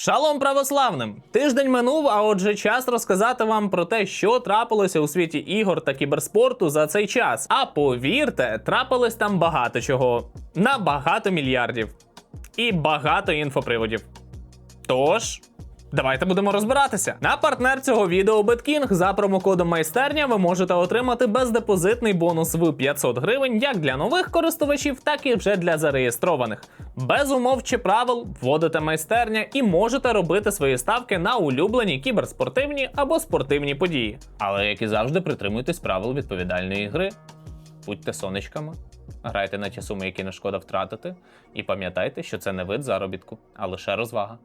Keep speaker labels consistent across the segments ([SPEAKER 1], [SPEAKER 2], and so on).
[SPEAKER 1] Шалом православним! Тиждень минув, а отже, час розказати вам про те, що трапилося у світі ігор та кіберспорту за цей час. А повірте, трапилось там багато чого на багато мільярдів і багато інфоприводів. Тож. Давайте будемо розбиратися. На партнер цього відео BetKing за промокодом майстерня ви можете отримати бездепозитний бонус в 500 гривень як для нових користувачів, так і вже для зареєстрованих. Без умов чи правил вводите майстерня і можете робити свої ставки на улюблені кіберспортивні або спортивні події. Але як і завжди, притримуйтесь правил відповідальної гри. Будьте сонечками, грайте на ті суми, які не шкода втратити, і пам'ятайте, що це не вид заробітку, а лише розвага.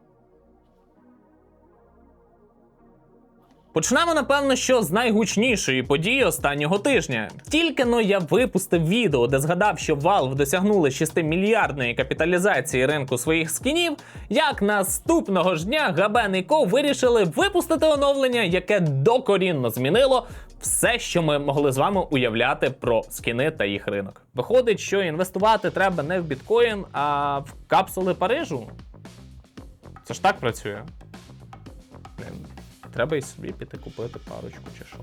[SPEAKER 1] Почнемо, напевно, що з найгучнішої події останнього тижня. Тільки но я випустив відео, де згадав, що Valve досягнули 6 мільярдної капіталізації ринку своїх скінів, як наступного ж дня Габен і Ко вирішили випустити оновлення, яке докорінно змінило все, що ми могли з вами уявляти про скіни та їх ринок. Виходить, що інвестувати треба не в біткоін, а в капсули Парижу. Це ж так працює. Треба і собі піти купити парочку чи що.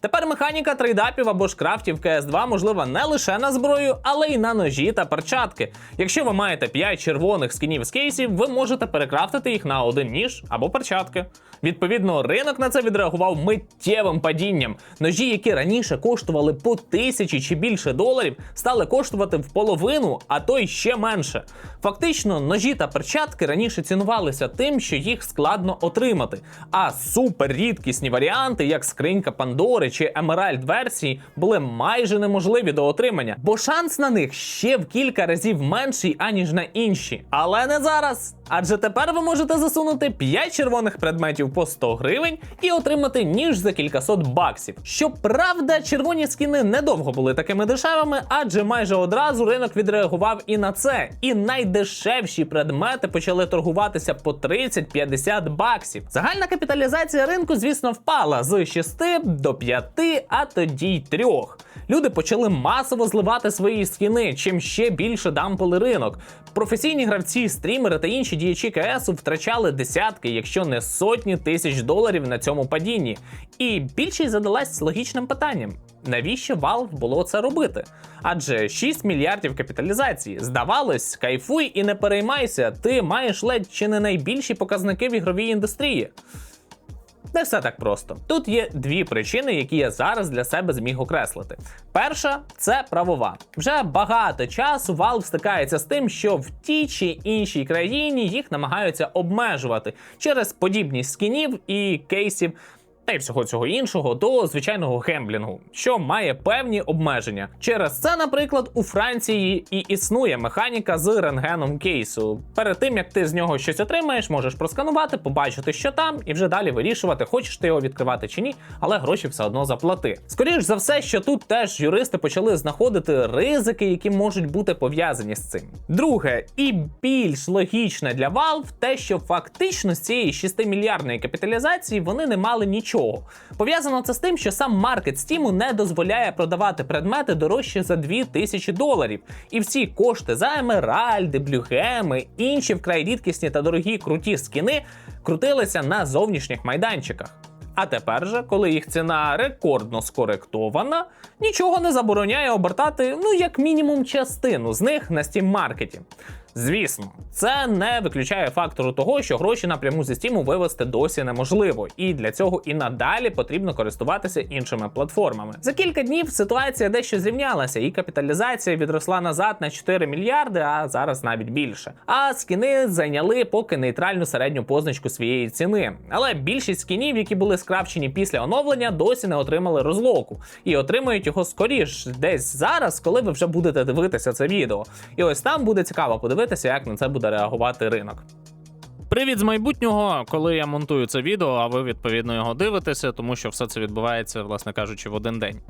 [SPEAKER 1] Тепер механіка трейдапів або ж крафтів CS2 можлива не лише на зброю, але й на ножі та перчатки. Якщо ви маєте 5 червоних скінів з кейсів, ви можете перекрафтити їх на один ніж або перчатки. Відповідно, ринок на це відреагував миттєвим падінням. Ножі, які раніше коштували по тисячі чи більше доларів, стали коштувати в половину, а то й ще менше. Фактично, ножі та перчатки раніше цінувалися тим, що їх складно отримати. А супер рідкісні варіанти, як скринька Пандори чи Емеральд версії, були майже неможливі до отримання, бо шанс на них ще в кілька разів менший, аніж на інші. Але не зараз. Адже тепер ви можете засунути 5 червоних предметів по 100 гривень і отримати ніж за кількасот баксів. Щоправда, червоні скіни недовго були такими дешевими, адже майже одразу ринок відреагував і на це. І найдешевші предмети почали торгуватися по 30-50 баксів. Загальна капіталізація ринку, звісно, впала з 6 до 5, а тоді й 3. Люди почали масово зливати свої скіни, чим ще більше дампили ринок. Професійні гравці, стрімери та інші діячі КСу втрачали десятки, якщо не сотні тисяч доларів на цьому падінні. І більшість задалась логічним питанням: навіщо Valve було це робити? Адже 6 мільярдів капіталізації. Здавалось, кайфуй і не переймайся, ти маєш ледь чи не найбільші показники в ігровій індустрії. Не все так просто. Тут є дві причини, які я зараз для себе зміг окреслити. Перша це правова. Вже багато часу Valve стикається з тим, що в тій чи іншій країні їх намагаються обмежувати через подібність скінів і кейсів. Та й всього цього іншого до звичайного гемблінгу, що має певні обмеження. Через це, наприклад, у Франції і існує механіка з рентгеном кейсу. Перед тим як ти з нього щось отримаєш, можеш просканувати, побачити, що там, і вже далі вирішувати, хочеш ти його відкривати чи ні, але гроші все одно заплати. Скоріш за все, що тут теж юристи почали знаходити ризики, які можуть бути пов'язані з цим. Друге, і більш логічне для Valve, те, що фактично з цієї 6 мільярдної капіталізації вони не мали нічого. Пов'язано це з тим, що сам маркет Steam не дозволяє продавати предмети дорожче за 2000 доларів. І всі кошти за емеральди, блюгеми, інші вкрай рідкісні та дорогі круті скіни крутилися на зовнішніх майданчиках. А тепер же, коли їх ціна рекордно скоректована, нічого не забороняє обертати, ну як мінімум, частину з них на Steam маркеті. Звісно, це не виключає фактору того, що гроші напряму зі Steam вивести досі неможливо, і для цього і надалі потрібно користуватися іншими платформами. За кілька днів ситуація дещо зрівнялася, і капіталізація відросла назад на 4 мільярди, а зараз навіть більше. А скіни зайняли поки нейтральну середню позначку своєї ціни. Але більшість скінів, які були скрафчені після оновлення, досі не отримали розлоку і отримують його скоріш десь зараз, коли ви вже будете дивитися це відео. І ось там буде цікаво подивитися, як на це буде реагувати ринок. Привіт з майбутнього, коли я монтую це відео, а ви відповідно його дивитеся, тому що все це відбувається, власне кажучи, в один день.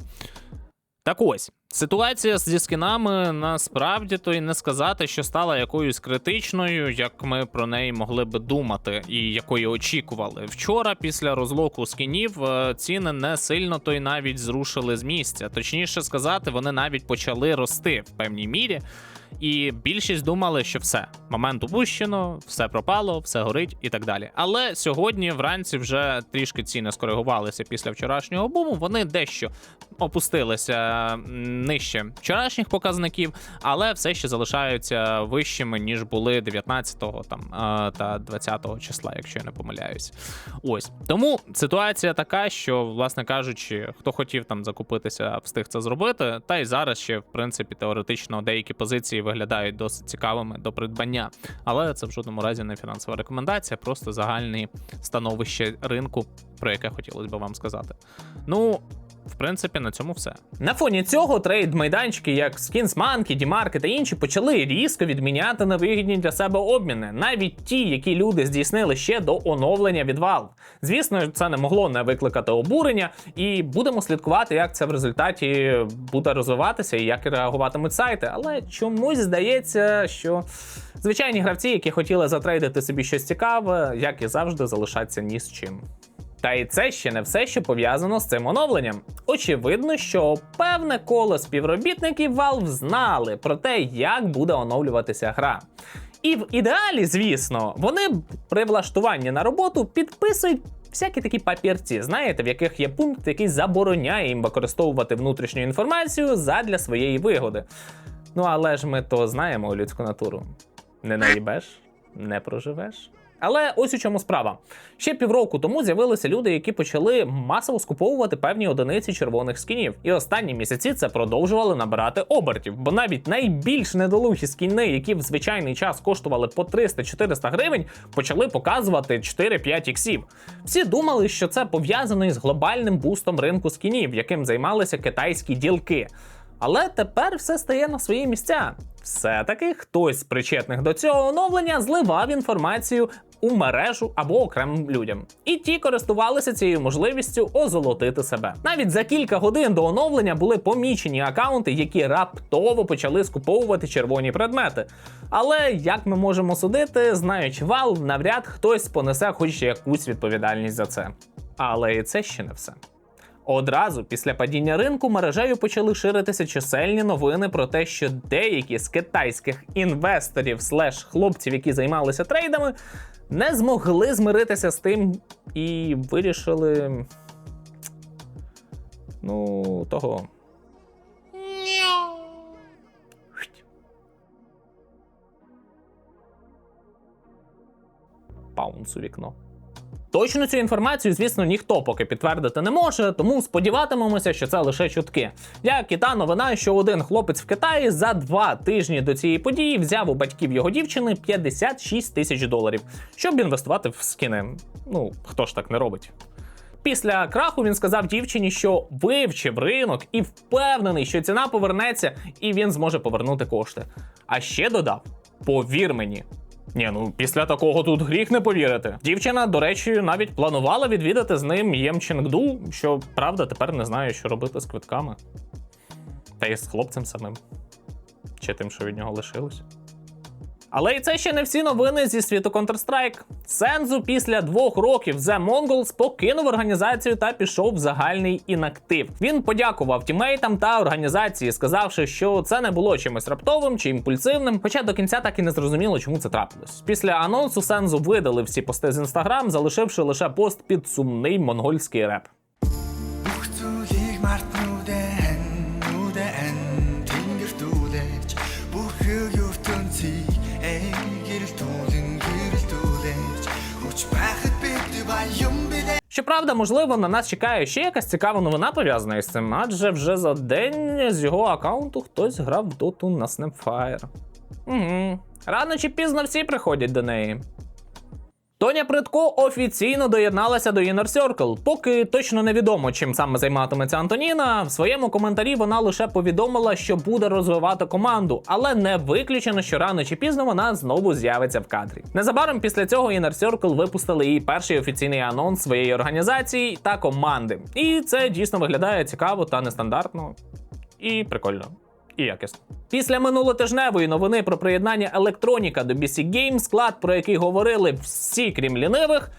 [SPEAKER 1] Так ось, ситуація зі скінами насправді то й не сказати, що стала якоюсь критичною, як ми про неї могли би думати, і якої очікували. Вчора, після розлоку скінів, е, ціни не сильно то й навіть зрушили з місця. Точніше сказати, вони навіть почали рости в певній мірі. І більшість думали, що все, момент упущено, все пропало, все горить і так далі. Але сьогодні вранці вже трішки ціни скоригувалися після вчорашнього буму. Вони дещо опустилися нижче вчорашніх показників, але все ще залишаються вищими ніж були 19-го там е, та 20-го числа, якщо я не помиляюсь. Ось тому ситуація така, що, власне кажучи, хто хотів там закупитися, встиг це зробити. Та й зараз ще, в принципі, теоретично деякі позиції виглядають досить цікавими до придбання. Але це в жодному разі не фінансова рекомендація, просто загальне становище ринку, про яке хотілося б вам сказати. Ну. В принципі, на цьому все. На фоні цього трейд майданчики, як Skins Дімарки та інші, почали різко відміняти невигідні для себе обміни, навіть ті, які люди здійснили ще до оновлення від Valve. Звісно, це не могло не викликати обурення, і будемо слідкувати, як це в результаті буде розвиватися і як реагуватимуть сайти. Але чомусь здається, що звичайні гравці, які хотіли затрейдити собі щось цікаве, як і завжди, залишаться ні з чим. Та і це ще не все, що пов'язано з цим оновленням. Очевидно, що певне коло співробітників Valve знали про те, як буде оновлюватися гра. І в ідеалі, звісно, вони при влаштуванні на роботу підписують всякі такі папірці, знаєте, в яких є пункт, який забороняє їм використовувати внутрішню інформацію задля своєї вигоди. Ну але ж ми то знаємо людську натуру. Не наїбеш, не проживеш. Але ось у чому справа. Ще півроку тому з'явилися люди, які почали масово скуповувати певні одиниці червоних скінів. І останні місяці це продовжували набирати обертів, бо навіть найбільш недолугі скіни, які в звичайний час коштували по 300-400 гривень, почали показувати 4-5 іксів. Всі думали, що це пов'язано із глобальним бустом ринку скінів, яким займалися китайські ділки. Але тепер все стає на свої місця. Все-таки хтось з причетних до цього оновлення зливав інформацію у мережу або окремим людям. І ті користувалися цією можливістю озолотити себе. Навіть за кілька годин до оновлення були помічені акаунти, які раптово почали скуповувати червоні предмети. Але як ми можемо судити, знаючи Valve, навряд хтось понесе хоч якусь відповідальність за це. Але і це ще не все. Одразу після падіння ринку мережею почали ширитися чисельні новини про те, що деякі з китайських інвесторів слеш хлопців, які займалися трейдами, не змогли змиритися з тим і вирішили. Ну, того. Паунс у вікно. Точно цю інформацію, звісно, ніхто поки підтвердити не може, тому сподіватимемося, що це лише чутки. Як і та новина, що один хлопець в Китаї за два тижні до цієї події взяв у батьків його дівчини 56 тисяч доларів, щоб інвестувати в скіни. Ну, хто ж так не робить? Після краху він сказав дівчині, що вивчив ринок і впевнений, що ціна повернеться, і він зможе повернути кошти. А ще додав: повір мені. Ні, ну після такого тут гріх не повірити. Дівчина, до речі, навіть планувала відвідати з ним Ємченгду, що правда тепер не знає, що робити з квитками. Та й з хлопцем самим. Чи тим, що від нього лишилось. Але і це ще не всі новини зі світу Counter-Strike. Сензу після двох років The Mongols покинув організацію та пішов в загальний інактив. Він подякував тімейтам та організації, сказавши, що це не було чимось раптовим чи імпульсивним, хоча до кінця так і не зрозуміло, чому це трапилось. Після анонсу Сензу видали всі пости з інстаграм, залишивши лише пост під сумний монгольський реп. Щоправда, можливо, на нас чекає ще якась цікава новина пов'язана із цим, адже вже за день з його аккаунту хтось грав доту на Snapfire. Угу. Рано чи пізно всі приходять до неї. Тоня Притко офіційно доєдналася до Inner Circle. Поки точно невідомо, чим саме займатиметься Антоніна. В своєму коментарі вона лише повідомила, що буде розвивати команду, але не виключено, що рано чи пізно вона знову з'явиться в кадрі. Незабаром після цього Inner Circle випустили її перший офіційний анонс своєї організації та команди. І це дійсно виглядає цікаво та нестандартно і прикольно і якісно. Після минулотижневої новини про приєднання електроніка до BC Games, склад, про який говорили всі, крім лінивих,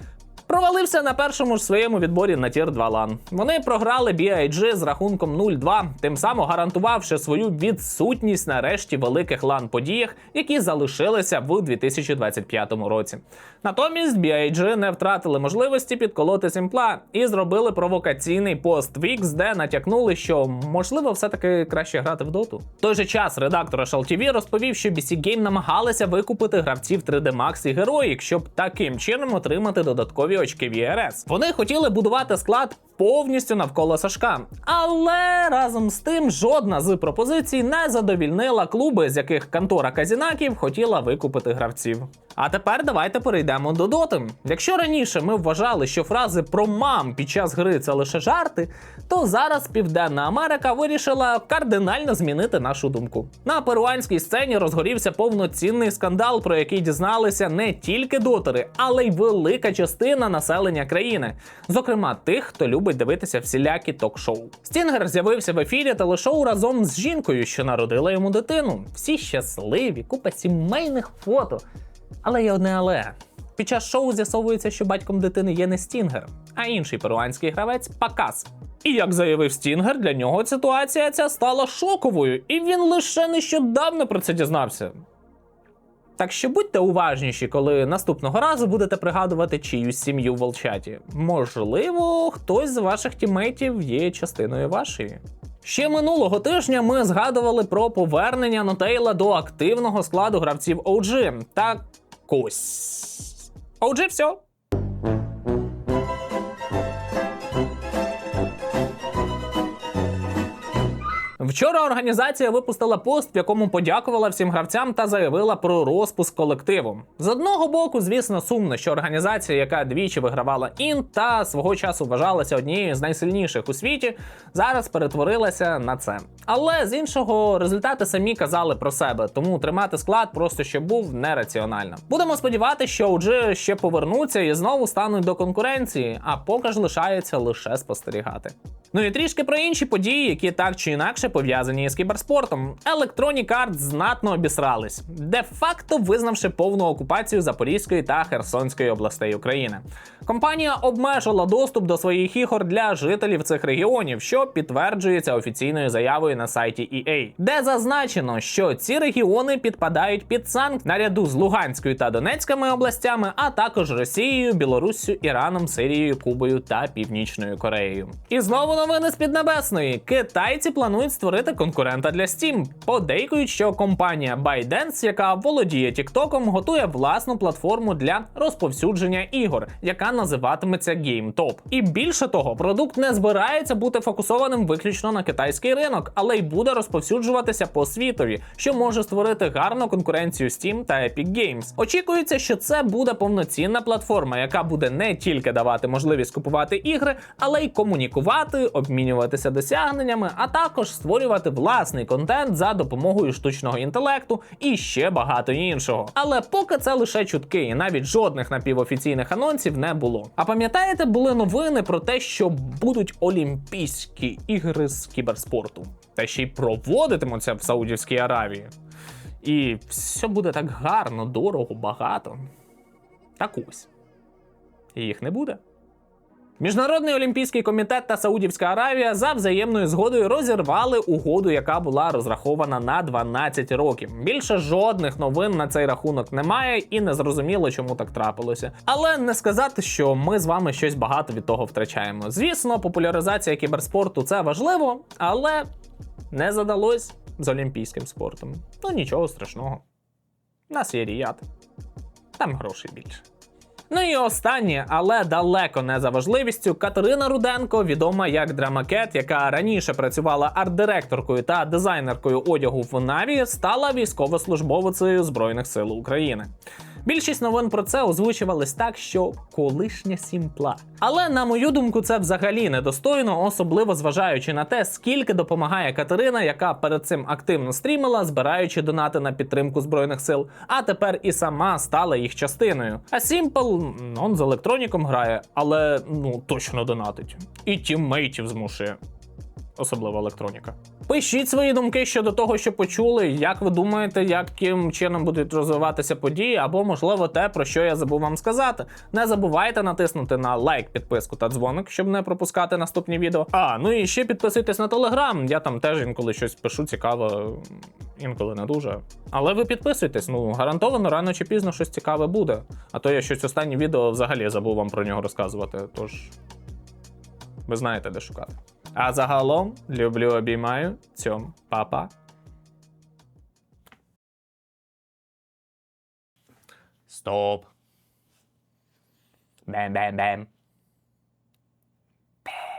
[SPEAKER 1] провалився на першому ж своєму відборі на тір 2 лан. Вони програли BIG з рахунком 0-2, тим самим гарантувавши свою відсутність на решті великих лан подіях, які залишилися в 2025 році. Натомість BIG не втратили можливості підколоти сімпла і зробили провокаційний пост Wix, де натякнули, що можливо все-таки краще грати в доту. В той же час редактор HLTV розповів, що BC Game намагалися викупити гравців 3D Max і Heroic, щоб таким чином отримати додаткові очки VRS. Вони хотіли будувати склад повністю навколо Сашка. Але разом з тим жодна з пропозицій не задовільнила клуби, з яких контора Казінаків хотіла викупити гравців. А тепер давайте перейдемо до доти. Якщо раніше ми вважали, що фрази про мам під час гри це лише жарти, то зараз Південна Америка вирішила кардинально змінити нашу думку. На перуанській сцені розгорівся повноцінний скандал, про який дізналися не тільки дотери, але й велика частина населення країни, зокрема тих, хто любить дивитися всілякі ток-шоу. Стінгер з'явився в ефірі телешоу разом з жінкою, що народила йому дитину. Всі щасливі, купа сімейних фото. Але є одне але. Під час шоу з'ясовується, що батьком дитини є не Стінгер, а інший перуанський гравець Пакас. І як заявив Стінгер, для нього ситуація ця стала шоковою, і він лише нещодавно про це дізнався. Так що будьте уважніші, коли наступного разу будете пригадувати чиюсь сім'ю в волчаті. Можливо, хтось з ваших тімейтів є частиною вашої. Ще минулого тижня ми згадували про повернення Нотейла до активного складу гравців OG. Так ось. отже, все. Вчора організація випустила пост, в якому подякувала всім гравцям та заявила про розпуск колективу. З одного боку, звісно, сумно, що організація, яка двічі вигравала ін та свого часу вважалася однією з найсильніших у світі, зараз перетворилася на це. Але з іншого результати самі казали про себе, тому тримати склад просто щоб був нераціонально. Будемо сподіватися, що OG ще повернуться і знову стануть до конкуренції, а поки ж лишається лише спостерігати. Ну і трішки про інші події, які так чи інакше пов'язані з кіберспортом. Electronic Arts знатно обісрались, де-факто визнавши повну окупацію Запорізької та Херсонської областей України. Компанія обмежила доступ до своїх ігор для жителів цих регіонів, що підтверджується офіційною заявою на сайті EA, де зазначено, що ці регіони підпадають під санкції наряду з Луганською та Донецькими областями, а також Росією, Білоруссю, Іраном, Сирією, Кубою та Північною Кореєю. І знову новини з Піднебесної. Китайці планують створити конкурента для Steam. Подейкують, що компанія ByteDance, яка володіє TikTok, готує власну платформу для розповсюдження ігор, яка називатиметься GameTop. І більше того, продукт не збирається бути фокусованим виключно на китайський ринок, але й буде розповсюджуватися по світові, що може створити гарну конкуренцію Steam та Epic Games. Очікується, що це буде повноцінна платформа, яка буде не тільки давати можливість купувати ігри, але й комунікувати, обмінюватися досягненнями, а також створювати власний контент за допомогою штучного інтелекту і ще багато іншого. Але поки це лише чутки, і навіть жодних напівофіційних анонсів не було. А пам'ятаєте, були новини про те, що будуть Олімпійські ігри з кіберспорту, та ще й проводитимуться в Саудівській Аравії. І все буде так гарно, дорого, багато. Так ось. Їх не буде. Міжнародний олімпійський комітет та Саудівська Аравія за взаємною згодою розірвали угоду, яка була розрахована на 12 років. Більше жодних новин на цей рахунок немає, і не зрозуміло, чому так трапилося. Але не сказати, що ми з вами щось багато від того втрачаємо. Звісно, популяризація кіберспорту це важливо, але не задалось з олімпійським спортом. Ну нічого страшного. Нас є ріяд. Там грошей більше. Ну і останнє, але далеко не за важливістю, Катерина Руденко, відома як Драмакет, яка раніше працювала арт-директоркою та дизайнеркою одягу в Наві, стала військовослужбовицею Збройних сил України. Більшість новин про це озвучувались так, що колишня сімпла. Але на мою думку, це взагалі недостойно, особливо зважаючи на те, скільки допомагає Катерина, яка перед цим активно стрімила, збираючи донати на підтримку збройних сил, а тепер і сама стала їх частиною. А Сімпл он з електроніком грає, але ну точно донатить. І тіммейтів змушує. Особливо електроніка. Пишіть свої думки щодо того, що почули, як ви думаєте, яким чином будуть розвиватися події, або, можливо, те, про що я забув вам сказати. Не забувайте натиснути на лайк, підписку та дзвоник, щоб не пропускати наступні відео. А, ну і ще підписуйтесь на телеграм. Я там теж інколи щось пишу цікаве, інколи не дуже. Але ви підписуйтесь, ну гарантовано рано чи пізно щось цікаве буде. А то я щось останнє відео взагалі забув вам про нього розказувати. Тож ви знаєте, де шукати. А загалом люблю, обіймаю. Цьом, па-па. Стоп. Бем-бем-бем.